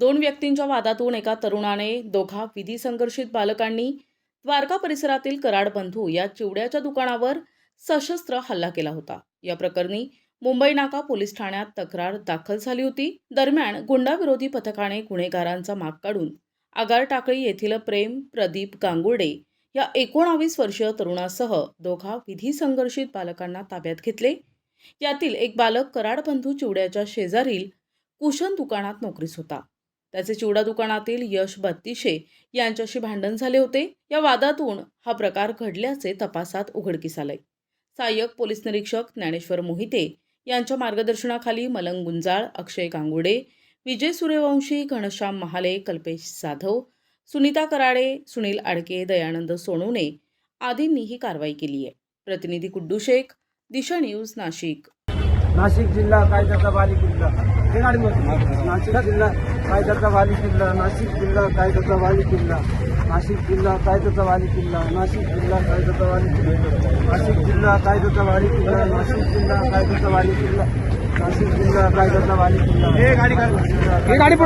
दोन व्यक्तींच्या वादातून एका तरुणाने दोघा विधी संघर्षित बालकांनी द्वारका परिसरातील कराड बंधू या चिवड्याच्या दुकानावर सशस्त्र हल्ला केला होता. या प्रकरणी मुंबई नाका पोलीस ठाण्यात तक्रार दाखल झाली होती. दरम्यान गुंडाविरोधी पथकाने गुन्हेगारांचा माग काढून आगार टाकळी येथील प्रेम प्रदीप गांगुर्डे या एकोणावीस वर्षीय तरुणासह दोघा विधी संघर्षित बालकांना ताब्यात घेतले. यातील एक बालक कराड बंधू चिवड्याच्या शेजारील कुशन दुकानात नोकरीस होता. त्याचे चिवडा दुकानातील यश बत्तीशे यांच्याशी भांडण झाले होते. या वादातून हा प्रकार घडल्याचे तपासात उघडकीस आलंय. सहाय्यक पोलीस निरीक्षक ज्ञानेश्वर मोहिते यांच्या मार्गदर्शनाखाली मलंग गुंजाळ अक्षय गांगुडे विजय सूर्यवंशी घनश्याम महाले कल्पेश जाधव सुनीता कराडे सुनील आडके दयानंद सोनवणे आदींनी ही कारवाई केली आहे. प्रतिनिधी कुड्डू शेख दिशा न्यूज नाशिक. नाशिक जिल्हा कायद्याचा बालिक जिल्हा? नाशिक जिल्हा कायद्याचा वाली किल्ला नाशिक जिल्हा कायद्याचा वाली किल्ला. नाशिक जिल्हा कायद्याचा वाली किल्ला. नाशिक जिल्हा कायद्याचा वाली किल्ला. नाशिक जिल्हा कायद्याचा वाली किल्ला. नाशिक जिल्हा कायद्याचा वाली किल्ला. नाशिक जिल्हा कायद्याचा वाली किल्ला. हे गाडी